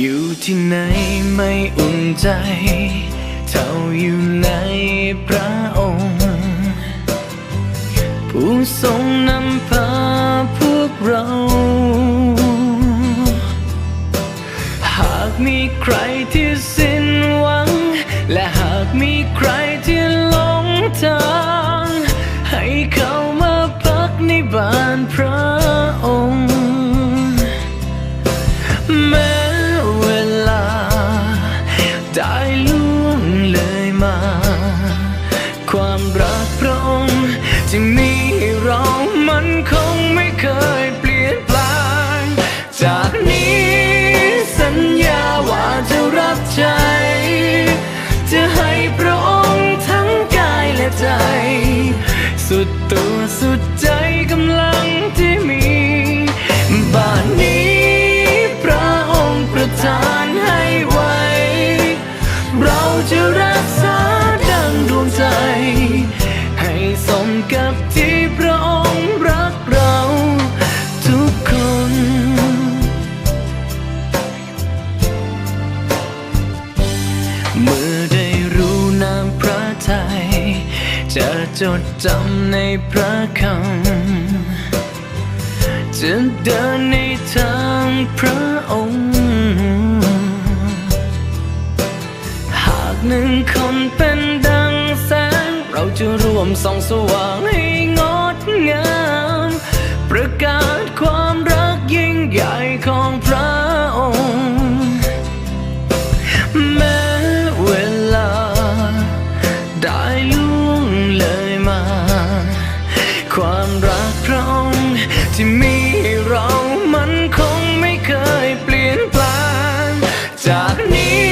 อยู่ที่ไหนไม่อุ่นใจ เท่าอยู่ในพระองค์ ผู้ทรงนำพาพวกเรา หากมีใครที่สิ้นหวัง และหากมีใครที่หลงทาง ให้เข้ามาพักในบ้านพระ มา ความรักพระองค์ที่มีให้เรามันคงไม่เคยเปลี่ยนแปลง จากนี้สัญญาว่าจะรับใช้ จะให้พระองค์ทั้งกายและใจ สุดตัวสุดใจกำลังที่มีบ้านนี้พระองค์ประทานให้ จดจำในพระคำจะเดินในทางพระองค์ หากหนึ่งคนเป็นดังแสง เราจะร่วมส่องสว่างให้งดงาม ประกาศความรักยิ่งใหญ่ของพระ จากนี้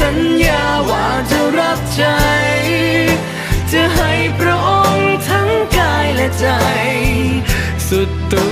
สัญญาว่าจะรับใช้จะให้พระองค์ทั้งกายและใจ สุดตัว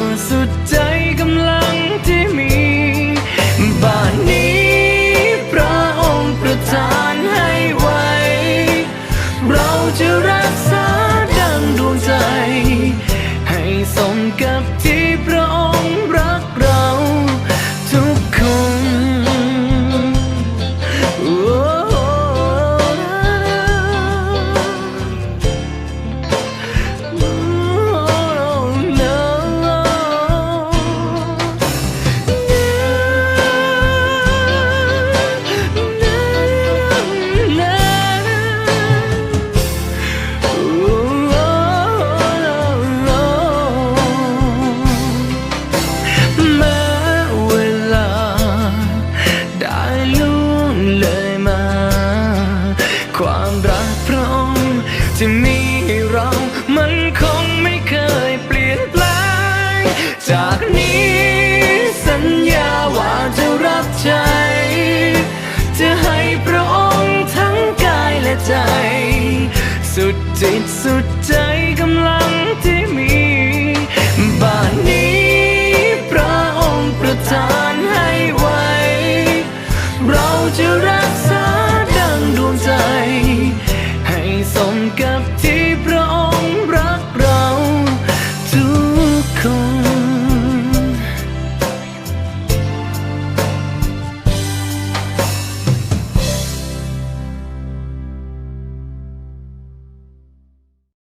สุดใจกำลังที่มีบ้านนี้พระองค์ประทานให้ไว้ เราจะรักษาดังดวงใจ ให้สมกัน